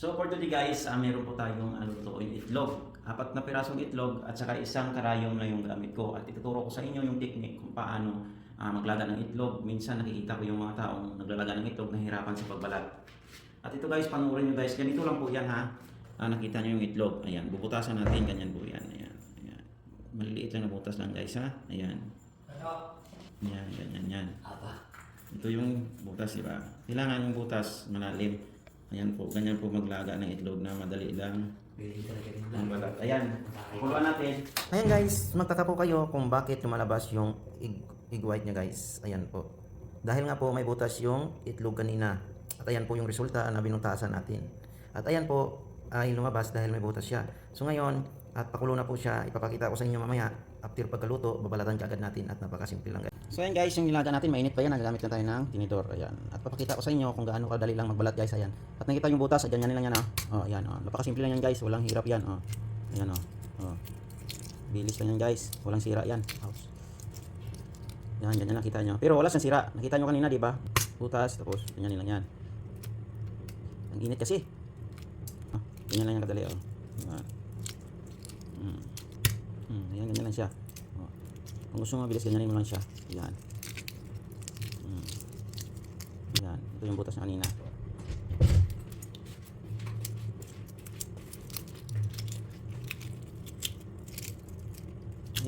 So for today guys, ah, meron po tayong ano to, yung itlog. Apat na pirasong itlog at saka isang karayom na yung gamit ko. At ituturo ko sa inyo yung technique kung paano ah, maglaga ng itlog. Minsan nakikita ko yung mga taong naglalaga ng itlog nahihirapan sa pagbalat. At ito guys, panuorin nyo guys. Ganito lang po yan ha. Ah, nakita nyo yung itlog. Ayan, bubutasan natin. Ganyan po yan. Ayan. Ayan. Maliliit lang na butas lang guys ha. Ayan. Ayan, ganyan yan. Ito yung butas, di ba? Kailangan yung butas malalim. Ayan po, ganyan po maglaga ng itlog na madali lang ang balat. Ayan, kuluan natin. Ayan guys, magtaka po kayo kung bakit lumalabas yung egg, egg white niya guys. Ayan po. Dahil nga po may butas yung itlog kanina. At ayan po yung resulta na binutasan natin. At ayan po ay lumabas dahil may butas siya. So ngayon, at pakulo na po siya, ipapakita ko sa inyo mamaya. After pagkaluto, babalatan ka agad natin at napakasimple lang guys. So ayan guys, yung nilaga natin, mainit pa yan. Nagamit na tayo ng tinidor. Ayan. At papakita ko sa inyo kung gaano kadali lang magbalat guys. Ayan. At nakita yung butas, ayan yan lang yan. Oh, oh ayan. Oh. Napakasimple lang yan guys. Walang hirap yan. Oh. Ayan oh. oh. Bilis lang yan guys. Walang sira yan. Ouch. Yan, ganyan lang kita nyo. Pero wala siyang sira. Nakita nyo kanina, di ba? Butas, tapos ganyan lang yan. Ang init kasi. Ah, ganyan lang yan kadali. Oh. Yan. Mm. Mm, yan, ganyan lang siya. Oh. Kung gusto mo mabilis, ganyanin mo lang siya. Yan. Mm. Yan. Ito yung butas na kanina.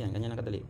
Yan, ganyan lang kadali.